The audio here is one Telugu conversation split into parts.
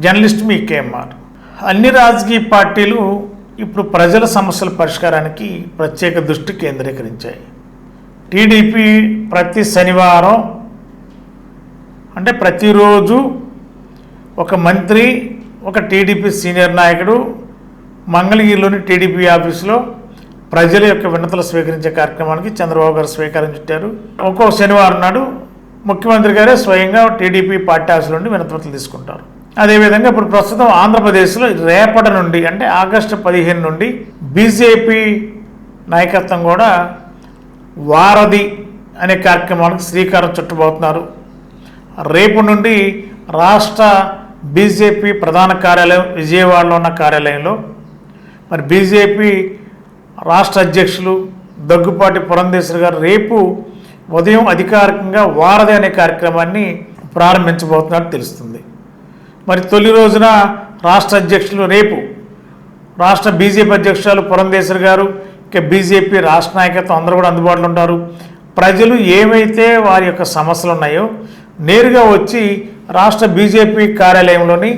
జర్నలిస్ట్ మీ కేఎంఆర్ అన్ని రాజకీయ పార్టీలు ఇప్పుడు ప్రజల సమస్యల పరిష్కారానికి ప్రత్యేక దృష్టి కేంద్రీకరించాయి. టీడీపీ ప్రతి శనివారం అంటే ప్రతిరోజు ఒక మంత్రి ఒక టీడీపీ సీనియర్ నాయకుడు మంగళగిరిలోని టీడీపీ ఆఫీసులో ప్రజల యొక్క వినతలు స్వీకరించే కార్యక్రమానికి చంద్రబాబు గారు స్వీకారం చుట్టారు. ఒక్కో శనివారం నాడు ముఖ్యమంత్రి గారే స్వయంగా టీడీపీ పార్టీ ఆఫీస్ నుండి వినతులు తీసుకుంటారు. అదేవిధంగా ఇప్పుడు ప్రస్తుతం ఆంధ్రప్రదేశ్లో రేపటి నుండి అంటే ఆగస్టు పదిహేను నుండి బీజేపీ నాయకత్వం కూడా వారధి అనే కార్యక్రమానికి శ్రీకారం చుట్టబోతున్నారు. రేపు నుండి రాష్ట్ర బీజేపీ ప్రధాన కార్యాలయం విజయవాడలో ఉన్న కార్యాలయంలో మరి బీజేపీ రాష్ట్ర అధ్యక్షులు దగ్గుపాటి పురంధేశ్వరి గారు రేపు ఉదయం అధికారికంగా వారధి అనే కార్యక్రమాన్ని ప్రారంభించబోతున్నట్టు తెలుస్తుంది. మరి తొలి రోజున రాష్ట్ర అధ్యక్షులు రేపు రాష్ట్ర బీజేపీ అధ్యక్షురాలు పురంధేశ్వర్ గారు ఇక బీజేపీ రాష్ట్ర నాయకత్వం అందరూ కూడా అందుబాటులో ఉంటారు. ప్రజలు ఏమైతే వారి యొక్క సమస్యలు ఉన్నాయో నేరుగా వచ్చి రాష్ట్ర బీజేపీ కార్యాలయంలోని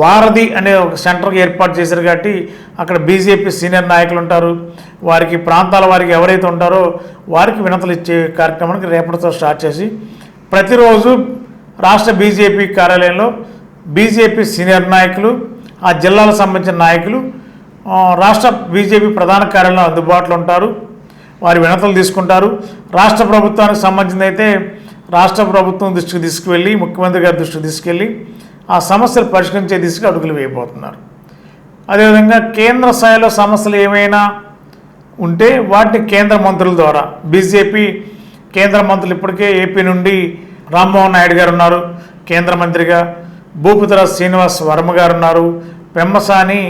వారధి అనే ఒక సెంటర్ ఏర్పాటు చేశారు కాబట్టి అక్కడ బీజేపీ సీనియర్ నాయకులు ఉంటారు. వారికి ప్రాంతాల వారికి ఎవరైతే ఉంటారో వారికి వినతులు ఇచ్చే కార్యక్రమానికి రేపటితో స్టార్ట్ చేసి ప్రతిరోజు రాష్ట్ర బీజేపీ కార్యాలయంలో బీజేపీ సీనియర్ నాయకులు ఆ జిల్లాలకు సంబంధించిన నాయకులు రాష్ట్ర బీజేపీ ప్రధాన కార్యాలయంలో అందుబాటులో ఉంటారు వారి వినతులు తీసుకుంటారు. రాష్ట్ర ప్రభుత్వానికి సంబంధించి అయితే రాష్ట్ర ప్రభుత్వం దృష్టికి తీసుకువెళ్ళి ముఖ్యమంత్రి గారి దృష్టికి తీసుకెళ్ళి ఆ సమస్యలు పరిష్కరించే దిశగా అడుగులు వేయబోతున్నారు. అదేవిధంగా కేంద్ర స్థాయిలో సమస్యలు ఏమైనా ఉంటే వాటిని కేంద్ర మంత్రుల ద్వారా బీజేపీ కేంద్ర మంత్రులు ఇప్పటికే ఏపీ నుండి రామ్మోహన్ నాయుడు గారు ఉన్నారు కేంద్ర మంత్రిగా భూపతిరా శ్రీనివాస్ వర్మ గారు ఉన్నారు పెమ్మసాని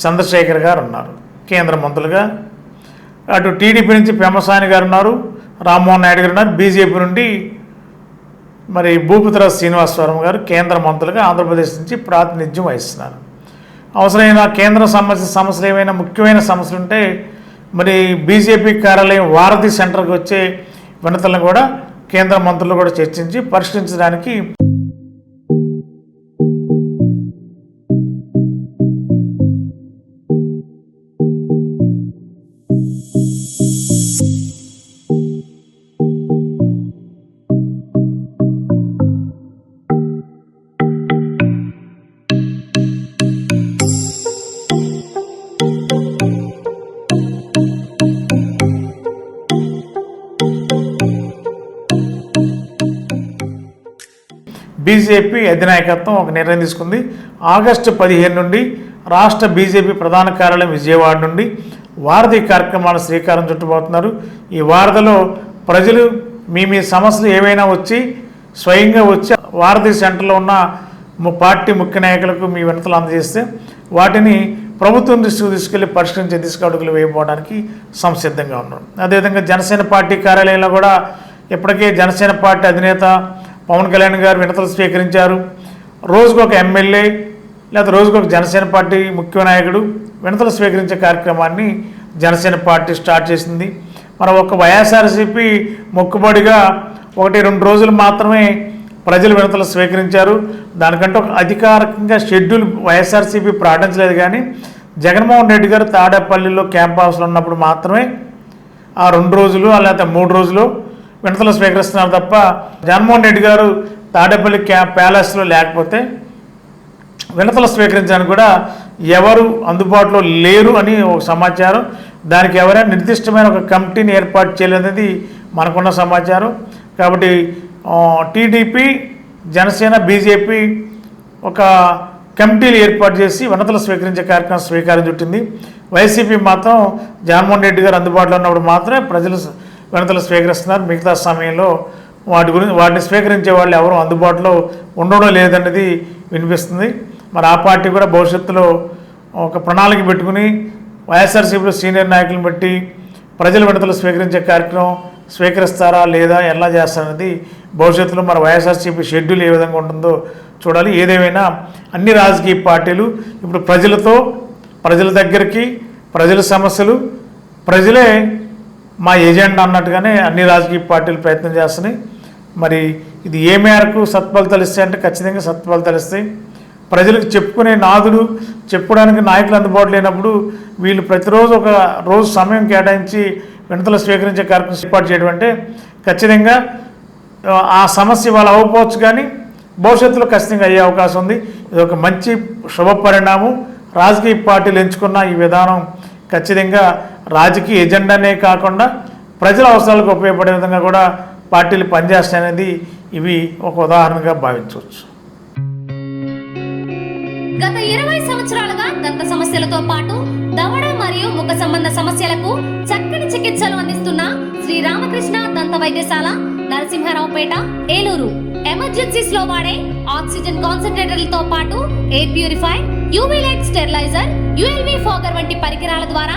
చంద్రశేఖర్ గారు ఉన్నారు కేంద్ర మంత్రులుగా. అటు టీడీపీ నుంచి పెమ్మసాని గారు ఉన్నారు రామ్మోహన్ నాయుడు గారు ఉన్నారు బీజేపీ నుండి మరి భూపతిరా శ్రీనివాస్ వర్మ గారు కేంద్ర మంత్రులుగా ఆంధ్రప్రదేశ్ నుంచి ప్రాతినిధ్యం వహిస్తున్నారు. అవసరమైన కేంద్ర సంబంధించిన సమస్యలు ఏమైనా ముఖ్యమైన సమస్యలు ఉంటే మరి బీజేపీ కార్యాలయం వారధి సెంటర్కి వచ్చే వినతులను కూడా కేంద్ర మంత్రులు కూడా చర్చించి పరిష్కరించడానికి బీజేపీ అధినాయకత్వం ఒక నిర్ణయం తీసుకుంది. ఆగస్టు పదిహేను నుండి రాష్ట్ర బీజేపీ ప్రధాన కార్యాలయం విజయవాడ నుండి వారధి కార్యక్రమాలు శ్రీకారం చుట్టుపోతున్నారు ఈ వారధిలో ప్రజలు మీ మీ సమస్యలు ఏవైనా వచ్చి స్వయంగా వచ్చి వారధి సెంటర్లో ఉన్న పార్టీ ముఖ్య నాయకులకు మీ వినతులు అందజేస్తే వాటిని ప్రభుత్వం దృష్టికి తీసుకెళ్ళి పరిష్కరించే దిశగా అడుగులు వేయబోవడానికి సంసిద్ధంగా ఉన్నారు అదేవిధంగా జనసేన పార్టీ కార్యాలయంలో కూడా ఇప్పటికే జనసేన పార్టీ అధినేత పవన్ కళ్యాణ్ గారు వినతులు స్వీకరించారు. రోజుకు ఒక ఎమ్మెల్యే లేదా రోజుకు ఒక జనసేన పార్టీ ముఖ్య నాయకుడు వినతులు స్వీకరించే కార్యక్రమాన్ని జనసేన పార్టీ స్టార్ట్ చేసింది. మరి ఒక వైఎస్ఆర్సీపీ మొక్కుబడిగా ఒకటి రెండు రోజులు మాత్రమే ప్రజలు వినతులు స్వీకరించారు. దానికంటే ఒక అధికారికంగా షెడ్యూల్ వైఎస్ఆర్సీపీ ప్రకటించలేదు కానీ జగన్మోహన్ రెడ్డి గారు తాడేపల్లిలో క్యాంప్ హౌస్లో ఉన్నప్పుడు మాత్రమే ఆ రెండు రోజులు లేకపోతే మూడు రోజులు వినతులు స్వీకరిస్తున్నారు తప్ప జగన్మోహన్ రెడ్డి గారు తాడేపల్లి క్యా ప్యాలెస్లో లేకపోతే వినతులు స్వీకరించడానికి కూడా ఎవరు అందుబాటులో లేరు అని ఒక సమాచారం. దానికి ఎవరైనా నిర్దిష్టమైన ఒక కమిటీని ఏర్పాటు చేయలేదనేది మనకున్న సమాచారం. కాబట్టి టీడీపీ జనసేన బీజేపీ ఒక కమిటీలు ఏర్పాటు చేసి వినతులు స్వీకరించే కార్యక్రమం స్వీకారం చుట్టింది. వైసీపీ మాత్రం జగన్మోహన్ రెడ్డి గారు అందుబాటులో ఉన్నప్పుడు మాత్రమే ప్రజలు వినతులు స్వీకరిస్తున్నారు. మిగతా సమయంలో వాటి గురించి వాటిని స్వీకరించే వాళ్ళు ఎవరు అందుబాటులో ఉండడం లేదన్నది వినిపిస్తుంది. మరి ఆ పార్టీ కూడా భవిష్యత్తులో ఒక ప్రణాళిక పెట్టుకుని వైఎస్ఆర్సీపీలో సీనియర్ నాయకులను బట్టి ప్రజల వినతలు స్వీకరించే కార్యక్రమం స్వీకరిస్తారా లేదా ఎలా చేస్తారనేది భవిష్యత్తులో మరి వైఎస్ఆర్సీపీ షెడ్యూల్ ఏ విధంగా ఉంటుందో చూడాలి. ఏదేమైనా అన్ని రాజకీయ పార్టీలు ఇప్పుడు ప్రజలతో ప్రజల దగ్గరికి ప్రజల సమస్యలు ప్రజలే మా ఏజెంట్ అన్నట్టుగానే అన్ని రాజకీయ పార్టీలు ప్రయత్నం చేస్తున్నాయి. మరి ఇది ఏ మేరకు సత్ఫలితాలు ఇస్తాయి అంటే ఖచ్చితంగా సత్ఫలితాలు ఇస్తాయి. ప్రజలకు చెప్పుకునే నాదుడు చెప్పుకోవడానికి నాయకులు అందుబాటు లేనప్పుడు వీళ్ళు ప్రతిరోజు ఒక రోజు సమయం కేటాయించి వినతలు స్వీకరించే కార్యక్రమం ఏర్పాటు చేయడం అంటే ఖచ్చితంగా ఆ, ఆ సమస్య వాళ్ళు అవ్వకపోవచ్చు కానీ భవిష్యత్తులో ఖచ్చితంగా అయ్యే అవకాశం ఉంది. ఇది ఒక మంచి శుభ పరిణామం రాజకీయ పార్టీలు ఎంచుకున్న ఈ విధానం ఖచ్చితంగా రాజకీయ ఎజెండానే కాకుండా ప్రజల అవసరాలకు ఉపయోగపడే విధంగా కూడా పార్టీలు పనిచేస్తాయనేది ఇవి ఒక ఉదాహరణగా భావించవచ్చు. గత ఇరవై సంవత్సరాలుగా దంత సమస్యలతో పాటు దవడ మరియు ముఖ సంబంధ సమస్యలకు చక్కని చికిత్సలు అందిస్తున్న శ్రీ రామకృష్ణ దంత వైద్యశాల నరసింహారావుపేట ఏలూరు. ఎమర్జెన్సీస్లో వాడే ఆక్సిజన్ కాన్సన్ట్రేటర్లతో పాటు air purify UV light steriliser ULV fogger వంటి పరికరాల ద్వారా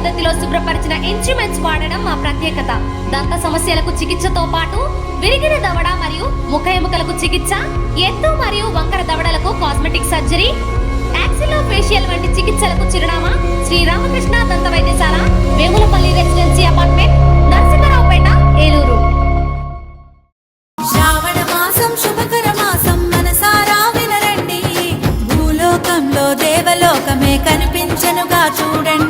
పద్ధతిలో శుభ్రపరిచిన ఇన్స్ట్రుమెంట్స్ వాడడం మా ప్రత్యేకత. దంత సమస్యలకు చికిత్సతో పాటు విరిగిన దవడ మరియు ముఖ ఎముకలకు చికిత్స ఎత్తు మరియు వంకర దవడలకు కాస్మెటిక్ సర్జరీ యాక్సిలో ఫేషియల్ వంటి చికిత్సలకు చిరునామా శ్రీ రామకృష్ణ దంత వైద్యశాల వేములపల్లి రెసిడెన్సీ అపార్ట్మెంట్ నరసింహరావుపేట ఏలూరు. శ్రావణ మాసం శుభకర మాసం మనసారా వినరండి. భూలోకంలో దేవలోకమే కనిపించనుగా చూడండి.